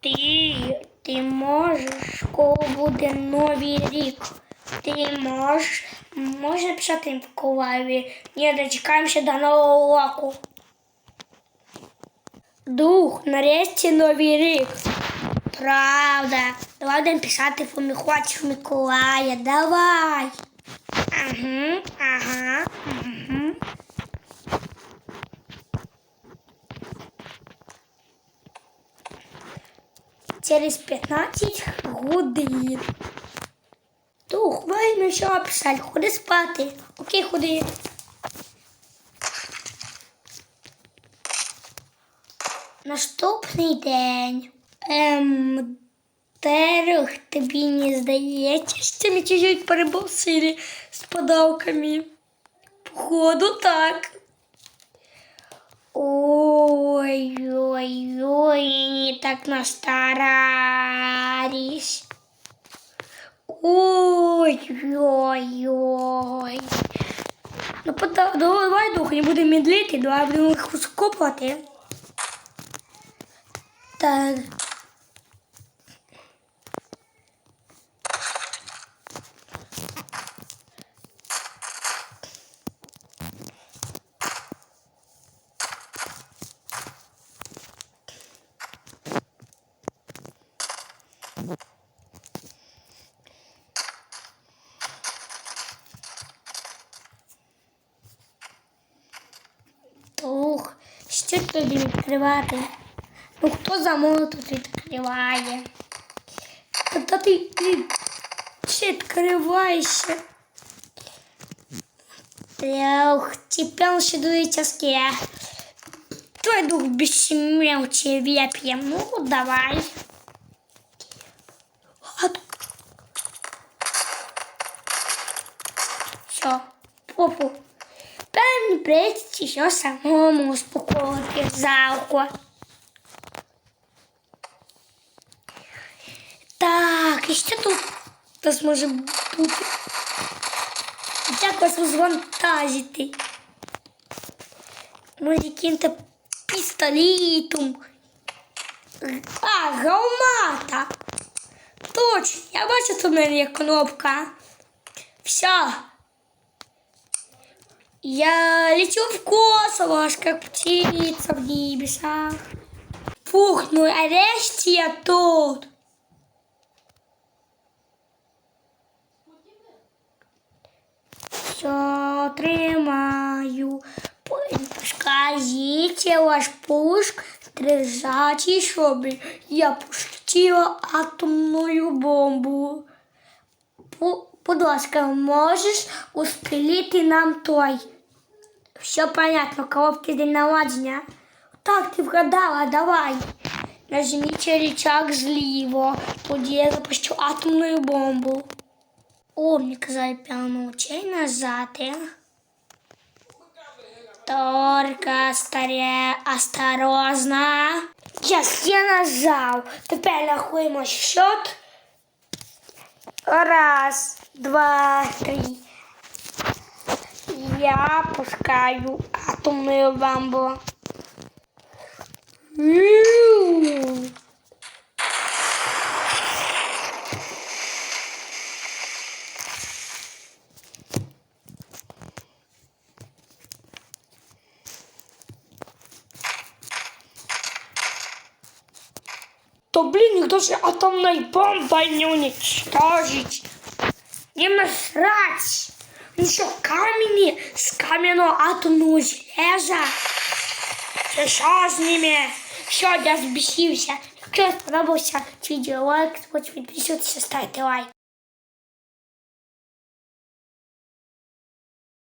Ти, ти можеш, коли буде новий рік. Ти можеш, може писати в Миколаєві. Ні, дочекаємося до нового року. Дух, нарешті новий рік. Правда. Давай будемо писати поміхоч в Миколая. Давай. Ага, ага, ага. Через 15 годин. Дух, вийми, що писати, ходи спати. Окей, ходи. Наступний день. Ем, Терех, тобі не здається, що ми чуть-чуть переборсили з подавками. Походу, так. Ой-ой-ой, так настарались. Ой-ой-ой. Ну, давай, дух, не будемо медлити, давай будемо їх скопувати. Так. Ух, що тобі відкривати? Ну хто замовив тут відкриває? Та, ти, ти відкриваєшся. Ох, тепер ще дує тяжкі. Твой дух бессмертие вепьем. Ну, давай. Все, попу. Певні прийти що самому успокоїти залку. Так, і що тут у нас може бути? Як вас розвантажити? Може, яким-то пістолетом. А, гаумата. Точно, я бачу, що в мене є кнопка. Все. Я лечу в космос, как птица в небесах. Фух, ну нарешті я тут. Все, тримаю. Скажите ваш пуск стрижачий, щоб я пустила атомную бомбу. Бу- Будь ласка, можеш успіліти нам той. Все понятно, коробки день народження. Так, ти вгадала, давай. Нажміть рычаг зліво, тоді я запущу атомну бомбу. О, мені казали прямо очей нажати. Только старе, осторожно. Yes, я нажав. Тепер рахуємо счет. Раз, два, три. Я пускаю атомную бомбу. Ю. То блин, никто же атомной бомбой не уничтожить. Не насрать. Ну що, камені з кам'яного атомного железа? Це що з ними? Що, я збісився? Якщо сподобався відео, лайк, підписуйтесь, ставте лайк.